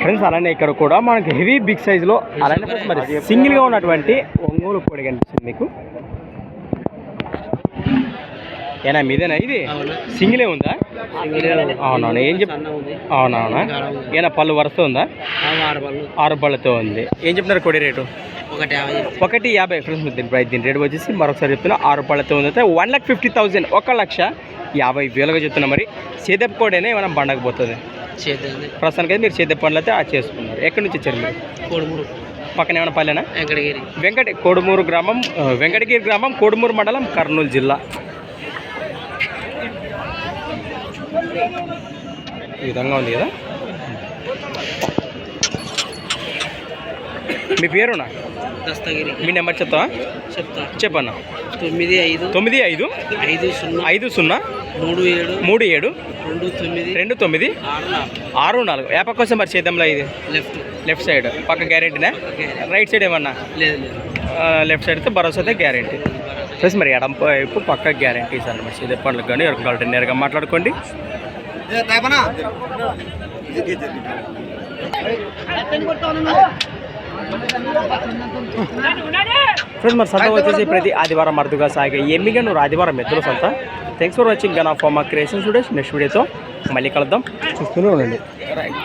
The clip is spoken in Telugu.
ఫ్రెండ్స్ అలానే ఇక్కడ కూడా మనకి హెవీ బిగ్ సైజులో అలానే ఫ్రెండ్స్ మరి సింగిల్గా ఉన్నటువంటి ఒంగోలు కోడి కనిపిస్తుంది మీకు. ఏనా మీదేనా ఇది? సింగిలే ఉందా? అవునవును ఏం చెప్ అవునవునా? ఏనా పళ్ళు వరుస ఉందా? ఆరు పళ్ళతో ఉంది. ఏం చెప్తున్నారు కోడి రేటు? ఒకటి యాభై ఫ్రెండ్స్ దీని ప్రైస్ దీని రేట్ వచ్చేసి మరొకసారి చెప్తున్నా. ఆరు పళ్ళతో ఉంది. అయితే వన్ లాక్ ఫిఫ్టీ థౌసండ్ ఒక లక్ష యాభై వేలుగా చెప్తున్నా మరి. సేదెప్ కోడేనే ఏమైనా బండకపోతుంది చేద్దాం ప్రస్తుతానికి అయితే మీరు సేదెప్ పనులు అయితే ఆ చేసుకున్నారు. ఎక్కడి నుంచి వచ్చారు మీరు? కోడుమూరు. పక్కన ఏమైనా పల్లెనా? వెంకటగిరి. వెంకట కోడుమూరు గ్రామం వెంకటగిరి గ్రామం కోడుమూరు మండలం కర్నూలు జిల్లా. ఈ విధంగా ఉంది కదా? మీ పేరునా? దస్తగిరి. మీ నెంబర్ చెప్తావా? చెప్తా. చెప్పన్నా. తొమ్మిది ఐదు. తొమ్మిది ఐదు. ఐదు సున్నా. ఐదు సున్నా. మూడు ఏడు. మూడు ఏడు. రెండు తొమ్మిది. రెండు తొమ్మిది. ఆరు నాలుగు. ఆరు నాలుగు. యాప కోసం మరి చేద్దాంలో ఇది? లెఫ్ట్. Left side. పక్క గ్యారెంటీనా రైట్ సైడ్ ఏమన్నా? లేదు లేదు. లెఫ్ట్ సైడ్ అయితే భరోసా అయితే గ్యారెంటీ ప్లస్ మరి ఎడం వైపు పక్క గ్యారెంటీస్ అనమాట ఇది పండ్లకు కానీ ఎవరికి కావాలంటే నేరుగా మాట్లాడుకోండి. ఫ్రెండ్స్ మరి సంత వచ్చేసి ప్రతి ఆదివారం అరుదుగా సాగే ఎమ్మిగా నువ్వు ఆదివారం ఎద్దుల సంత. థ్యాంక్స్ ఫర్ వాచింగ్ గన్ ఆఫ్ మా క్రియేషన్ స్టూడెంట్స్ నెక్స్ట్ వీడియోతో మళ్ళీ కలుద్దాం. చూస్తూనే ఉండండి. రైట్